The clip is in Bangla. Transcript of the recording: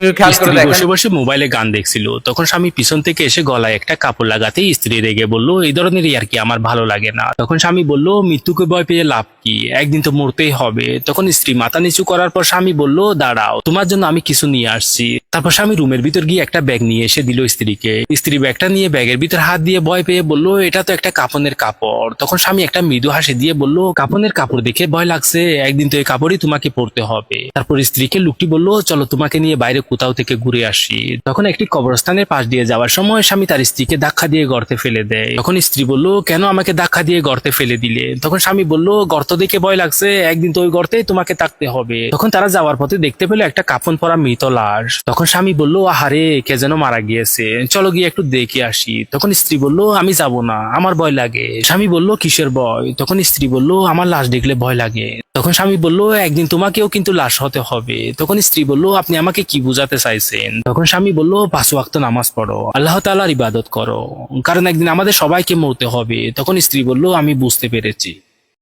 স্ত্রী বসে বসে মোবাইলে গান দেখছিল। তখন স্বামী পিছন থেকে এসে গলায় একটা কাপড় লাগাতে স্ত্রী রেগে বলল এই ধরনের আর কি আমার ভালো লাগে না। তখন স্বামী বলল মৃত্যুকে ভয় পেয়ে লাভ কি? একদিন তো মরতেই হবে। তখন স্ত্রী মাথা নিচু করার পর স্বামী বলল, দাঁড়াও, তোমার জন্য আমি কিছু নিয়ে আসছি। তারপর স্বামী রুমের ভিতর গিয়ে একটা ব্যাগ নিয়ে এসে দিল স্ত্রীকে। স্ত্রী ব্যাগটা নিয়ে ব্যাগের ভিতর হাত দিয়ে ভয় পেয়ে বলল, এটা তো একটা কাপনের কাপড়। তখন স্বামী একটা মৃদু হাসি দিয়ে বলল, কাপনের কাপড় দেখে ভয় লাগছে। একদিন তো এই কাপড়ই তোমাকে পরতে হবে। তারপর স্ত্রীকে লোকটি বলল, চলো তোমাকে নিয়ে বাইরে কোথাও থেকে ঘুরে আসি। তখন একটি কবরস্থানের পাশ দিয়ে যাওয়ার সময় স্বামী তার স্ত্রীকে ধাক্কা দিয়ে গর্তে ফেলে দেয়। তখন স্ত্রী বলল, কেন আমাকে ধাক্কা দিয়ে গর্তে ফেলে দিলে? তখন স্বামী বলল, গর্ত দেখে ভয় লাগছে, একদিন তো ওই গর্তেই তোমাকে থাকতে হবে। তখন তারা যাওয়ার পথে দেখতে পেল একটা কাফন পরা মৃত লাশ। তখন স্বামী বলল, আহারে, কে যেন মারা গিয়েছে। চলো গিয়ে একটু দেখে আসি। তখন স্ত্রী বলল, আমি যাব না, আমার ভয় লাগে। স্বামী বলল, কিসের ভয়? তখন স্ত্রী বলল, আমার লাশ দেখলে ভয় লাগে। তখন স্বামী বলল, একদিন তোমাকেও কিন্তু লাশ হতে হবে। তখন স্ত্রী বলল, আপনি আমাকে কি বুঝাতে চাইছেন? তখন স্বামী বলল, পাঁচ ওয়াক্ত নামাজ পড়ো, আল্লাহ তাআলার ইবাদত করো, কারণ একদিন আমাদের সবাইকে মরতে হবে। তখন স্ত্রী বলল, আমি বুঝতে পেরেছি।